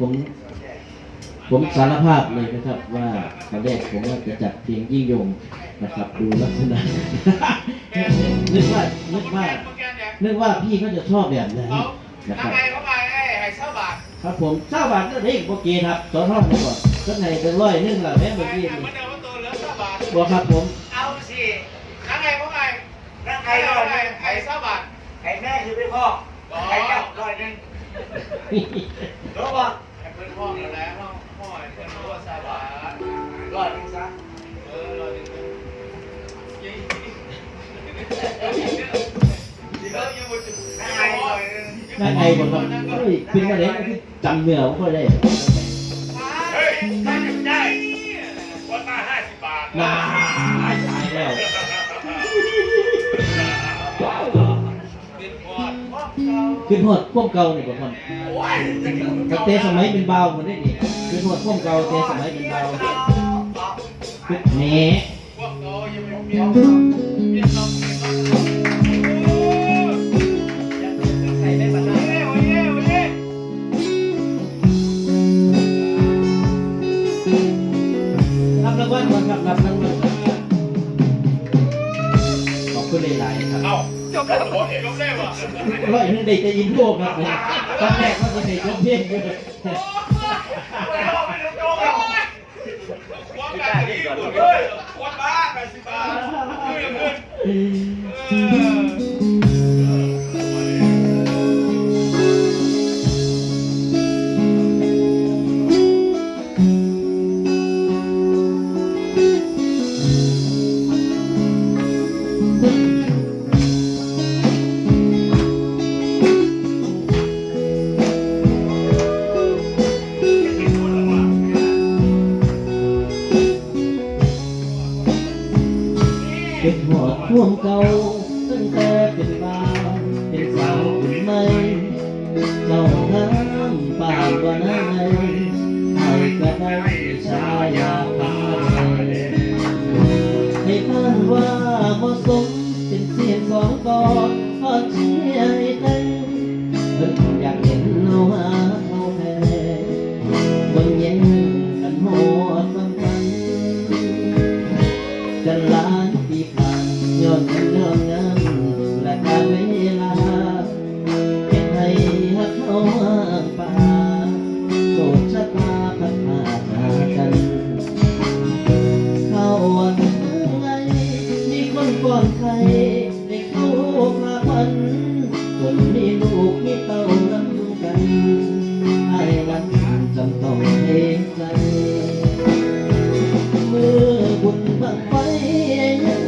ผมผมสารภาพเลยนะครับว่าตอนแรกผมว่าจะจัดเพลงยิ่งยงนะครับ ดูลักษณะนึกว่านึกว่าเมื่อกี้เนี่ยนึกว่าพี่เขาจะชอบแบบนั้นเขานะครับทำไมเขามาไอ้ไอ้เช่าบาทครับผมเจ้าบาทก็ได้โอเคครับสอนท่องดีกว่าก็ไหนเป็นร้อยนึงละแม่ไอ้เมื่อกี้ไอ้มันเดินมาตัวเหลือเช่าบาทบอกครับผม เอาสินั่งไงเขาไงนั่งไงไอ้ร้ร้ออยยหนึ่งไอ้เช่าบาทไอ้แม่คือพี่พ่อไอ้เจ้าร้อยหนึ่งรู้ป่ะ นั่งไงร้อยหนึ่งนั่งไงบอกครับเฮ้ยเป็นมาเด็กจำเหนือผมก็ได้เฮ้ยได้วันมาห้าสิบบาทน่าตายแล้วเป็นพอดพอดเก่าขึ้นหอดพวกเก่านี่บอกคนโอ้ยตั้งแต่สมัยเป็นเบาวคนนี้นี่ขึ้นหอดพวกเก่าแต่สมัยเป็นเบาขึ้นแหน่พวกเก่ายังไม่เปลี่ยนเปลี่ย บแล้วโอ้ยจบได้ว่ะร้อยหนึงได้จะยินโลกครับผมตอนแรกว่าจะได้จบเพียงอยู่ควงกันที่อยู่เลยควงบ้าแปดสิบบาทเงินเงิน ให้ อบุญบังไฟยัง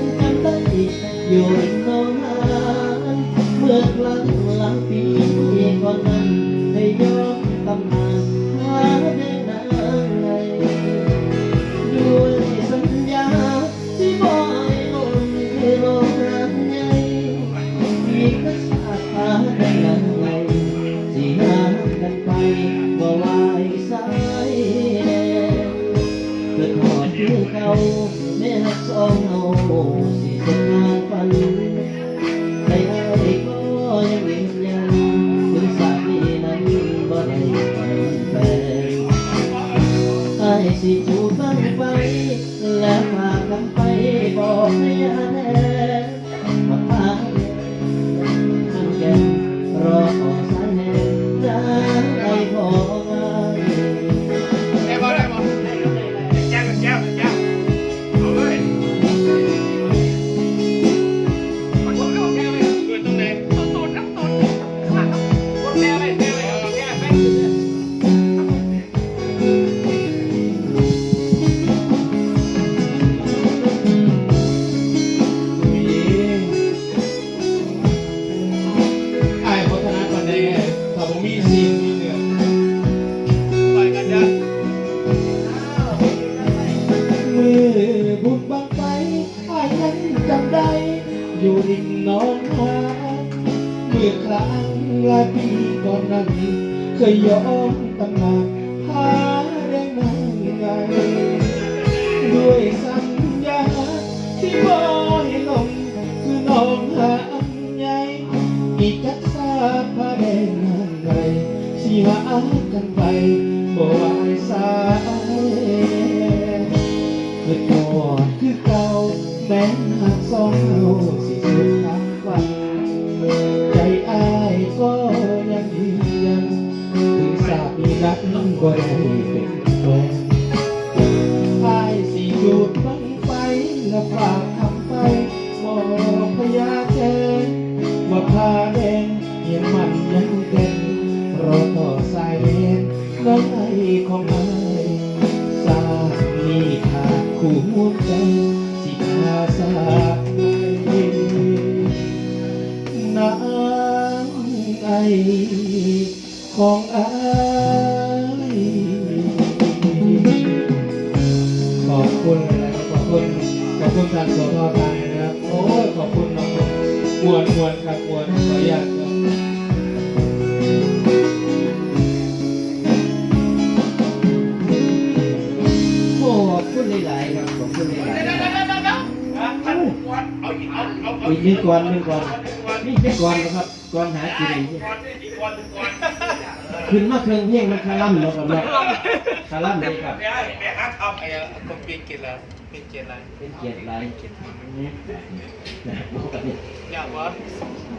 จ อยู่ริมหนองหาเมื่อครั้งหลายปีก่อนนั้น เคยยอมตำนานหาแรงนางไงด้วยสัญญาที่บ่ให้ลงคือน้องหาอันใหญ่อีกจักษาพาแดงนางไงสิหากันไปบ่ไหวสายคือก่อนคือเก่าแม้หากสองเรา ก็ได้เป็นแฟนพยสีจูดมันไปแล้วฝากคำไปบอกพยาเจนว่าพาแดงเห็นมันยังเด่นรอต่อสายเด่นแล้วไอของไอจากนี่ขาดคู่หัวใจสิพาสาน้ำไอของไอ ขอบคุณทางสทไทยนะครับ โอ้ยขอบคุณน้องมวนมวนครับมวนขออนุญาตครับโอ้ขอบคุณหลายๆครับขอบคุณหลายๆเอาอีกเอาเอาเอามีมีก่อนมีก่อนนี่แค่ก่อนนะครับก่อนหากินเองก่อนอีกก่อนหนึ่งก่อนขึ้นมาเครื่องเพลงมันคาร่ำเนาะครับเนาะคาร่ำเลยครับแม่แม่ฮักทำไอ้ก็ปีกินแล้ว ปีกินอะไรเป็นเกียรติหลายนี่นะบอกกันนี่อยากวะ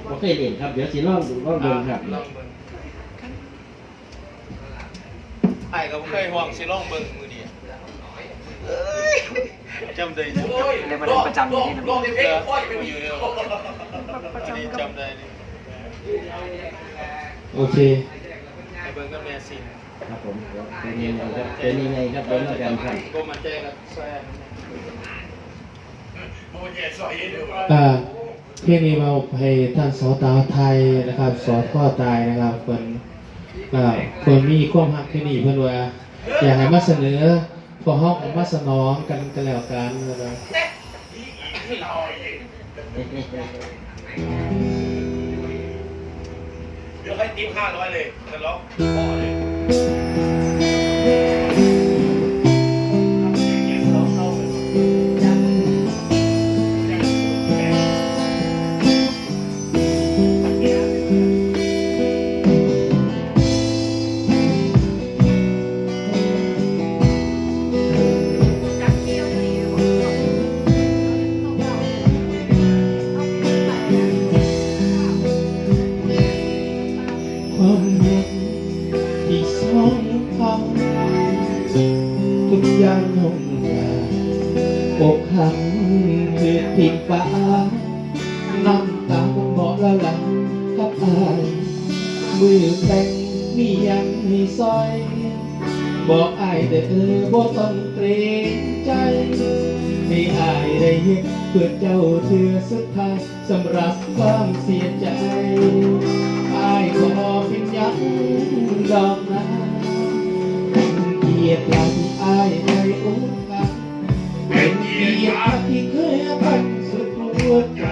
บ่เคยเห็นครับ เดี๋ยวสิลองดูลองดูครับลองเบิ่งไอ้ก็บ่เคยห่วงสิลองเบิ่งมือนี้จำได้อยู่เรียกว่าประจำอยู่ที่นั่นโลกในเพลงพ่อจะเป็นออยู่ยู่เดีเดียยววอันนี้จำได้นี่โอเคไอ้เบิ่งก็แม่สิครับผมเดี๋ยวเป็นยังไงครับเป็นยังไงครับเป็นยังไงครับ ก็มาแจ้งกับแซ่ เดลสอยเดียงนี้เราให้ท่านสอตาไทยนะครับ สอพ่อตายนะครับเพิ่นอ่าเพิ่นมีความฮักที่นี่เพิ่อนว่าอยากให้มาเสนอพวกเฮาก็มาสนองกันกันแล้วกันนะครับเดี๋ยวให้ติ๊บห้าร้อยเลยจะร้องพ่อเลย ย่างลงลาอกหักคือทิ้งฟ้าน้ำตาเหมาะละลังกับอายมือแต่งมียังมีซอย บอกอายเด้ออบ่ต้องเกรงใจให้อายได้เห็นเพื่อเจ้าเธอสุดท้ายสำหรับความเสียใจอายขอเป็นยังดอกายได้โอกาสเป็นเกียรติที่เคยพันสุดหัวใจ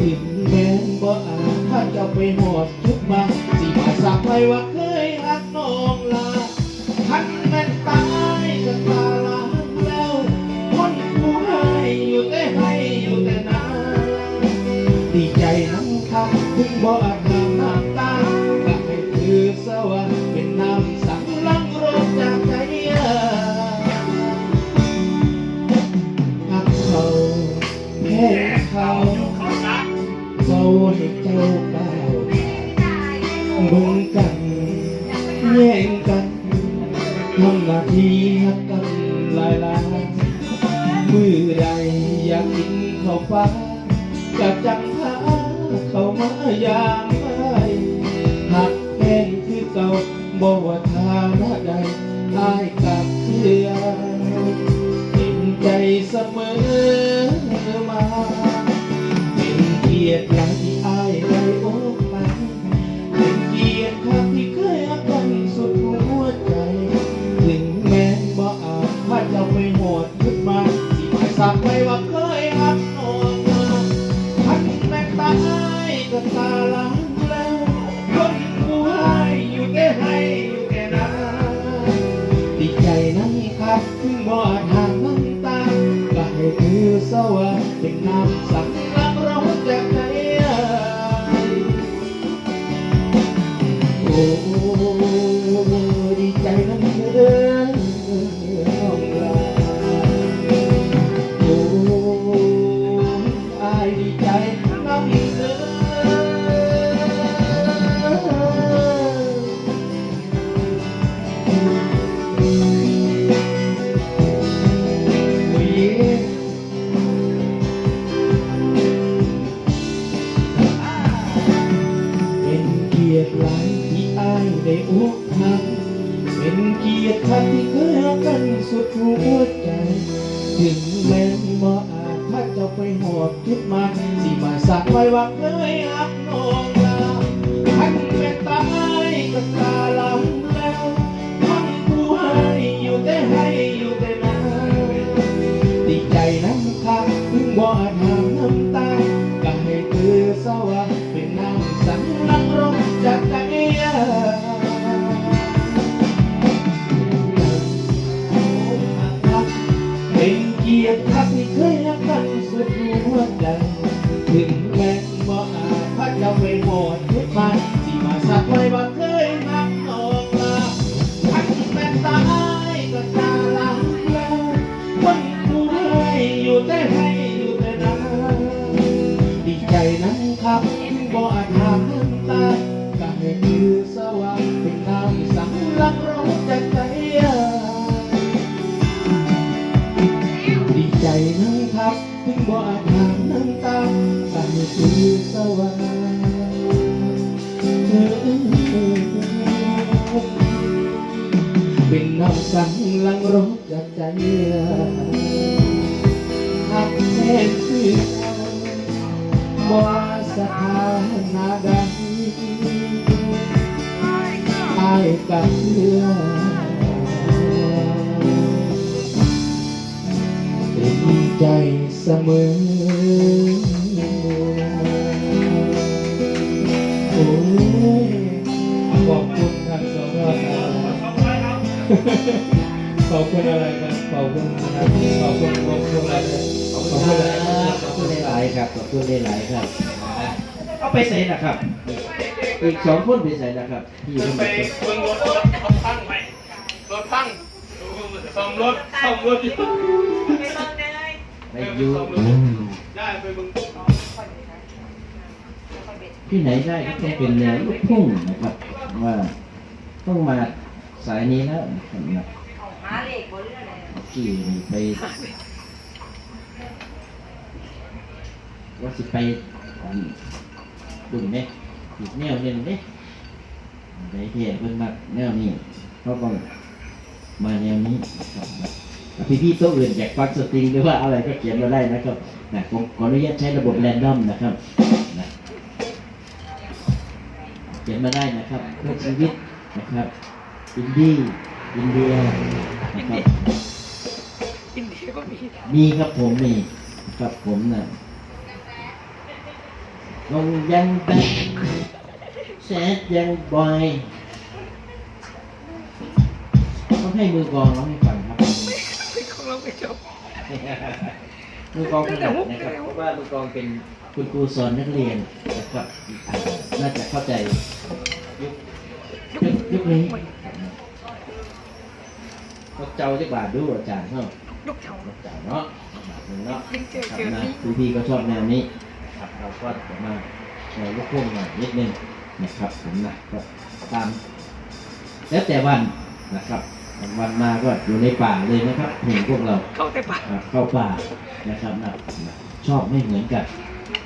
ถึงแม้นบ่อาจถ้าจะไปหอดทุกมาสิมาสักไว้ว่า สั่งลังรถจากใจหักแท้คือบ่สถานะใดอายกับเรือเป็นใจเสมอ ขอบคุณอะไรครับ ขอบคุณนะครับขอบคุณขอบคุณอะไรนะขอบคุณอะไรครับ ขอบคุณหลายๆครับขอบคุณหลายๆครับ เอาไปใส่นะครับ อีกสองคนไปใส่นะครับที่อยู่จะข้างไปบนเบิ่งรถรถเขาพังใหม่รถพังซ่อมรถซ่อมรถอยู่ไปอยู่ได้ไปเบิ่งที่ไหนได้ก็ต้องเป็นแนวลูกทุ่งนะครับว่าต้องมา สายนี้แล้วนะครับนะหาเลขบ่เรื่องอะไรที่ไปว่าสิไปอันดุ่มเนี่ยอีกแนวหนึ่งเนี่ยไปเที่ยวเพิ่นมาแนวนี้เขาต้องมาแนวนี้พี่พี่ๆโต๊ะอื่นอยากฟังสตริงหรือว่าอะไรก็เขียนมาได้นะครับนะผมขออนุญาตใช้ระบบแรนดอมนะครับนะเขียนมาได้นะครับเพื่อชีวิตนะครับ อินดี้อินเดียนะครับอินเดียก็มีมีครับผมมีครับผมนะลงยังแบกแซดยังบอยต้องให้มือกลองร้องให้ฟังครับของเราไม่จบมือกลองถนัดนะครับเพราะว่ามือกลองเป็นคุณครูสอนนักเรียนนะครับอ่าน่าจะเข้าใจยุคยุคยุค นี้ก็เจ้าที่บาทดูอาจารย์เนาะลูกเจ้านกจ่าเนาะบาทหนึ่งเนาะเจอครับเจอนะนี่พี่พี่ๆก็ชอบแนวนี้ครับเราก็จะมาแนวลูกพุ่งหน่อยนิดนึงนะครับผมนะก็ตามแล้วแต่วันนะครับวันมาก็อยู่ในป่าเลยนะครับเพลงพวกเราเข้าแต่ปากอ่าเข้าป่านะครับนะนะชอบไม่เหมือนกัน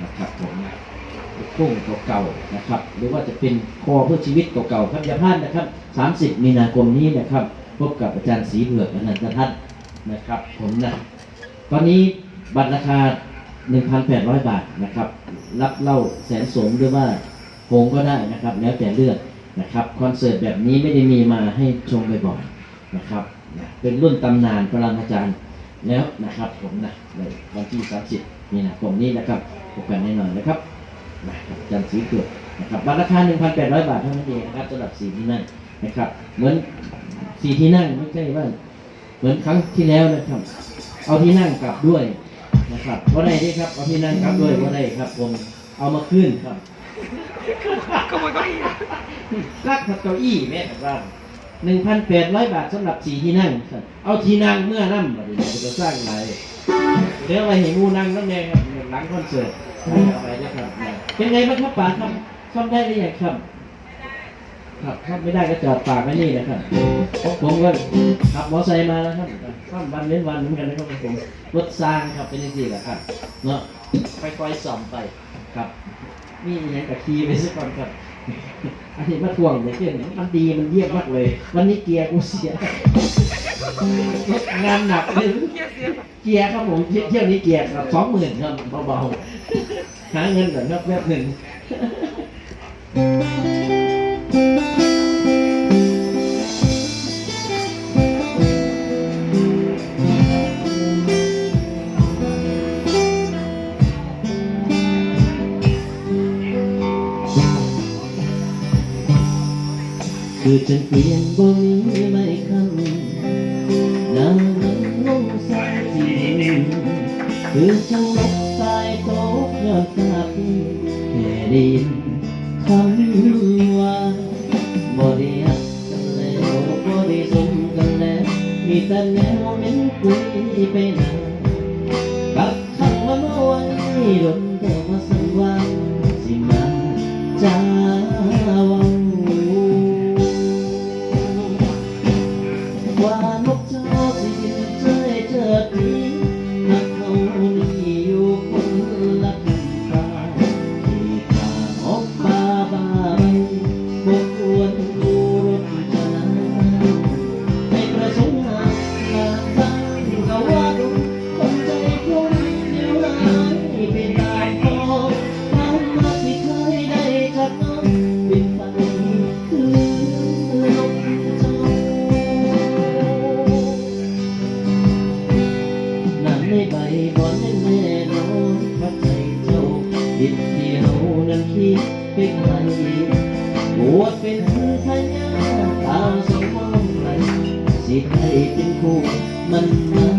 นะครับผมนะลูกพุ่งเก่าๆนะครับ หรือว่าจะเป็นคอเพื่อชีวิตเก่าๆครับอย่าพลาดนะครับ 30 มีนาคมนี้นะครับ พบกับอาจารย์ศรีเผือกอนันตทัศน์นะครับ ผมนะ ตอนนี้บัตรราคา 1,800 บาทนะครับ รับเล่าแสนสงหรือว่าโงก็ได้นะครับ แล้วแต่เลือกนะครับคอนเสิร์ตแบบนี้ไม่ได้มีมาให้ชมบ่อยๆนะครับเป็นรุ่นตำนานปรมาจารย์แล้วนะครับผมนะในวันที่ 30 มีนาคมนี้นะครับพบกันแน่นอนนะครับนะครับอาจารย์ศรีเผือกนะครับบัตรราคา 1,800 บาทเท่านั้นเองนะครับสำหรับสีที่นั่งนะครับ เหมือน สีที่นั่งไม่ใช่ว่าเหมือนครั้งที่แล้วนะครับ เอาที่นั่งกลับด้วยนะครับว่าได้ที่ครับ เอาที่นั่งกลับด้วยว่าได้ครับผมเอามาขึ้นครับก็มันก็อีกรักกับเก้าอี้แม่ครับว่าหนึ่งพันแปดร้อยบาทสำหรับสี่ที่นั่งครับเอาที่นั่งเมื่อนั่งบัดนี้จะสร้างอะไรเดี๋ยวไปเห็นงูนั่งนั่นเองครับหลังคอนเสิร์ตเอาไปนะครับเป็นไงบ้างครับป๋าครับซ่อมได้หรือยังครับ ขับขับไม่ได้ก็จอดปากไว้นี่นะครับผมก็ขับมอเตอร์ไซค์มาแล้วครับข้ามวันเว้นวันเหมือนกันนะครับผมรถสร้างครับเป็นยังไงล่ะครับเนาะค่อยๆส่อมไปครับนี่ยังกับคีย์ไปสักก่อนครับอันนี้มาทวงอย่างเช่นมันดีมันเยี่ยมมากเลย วันนี้เกียร์กูเสียงานหนักเลยเกียร์ครับผมเที่ยวนี้เกียร์ครับสองหมื่นครับเบาๆหาเงินก่อนับแป๊บหนึ่ง Good and. สิให้เป็นคู่มันมา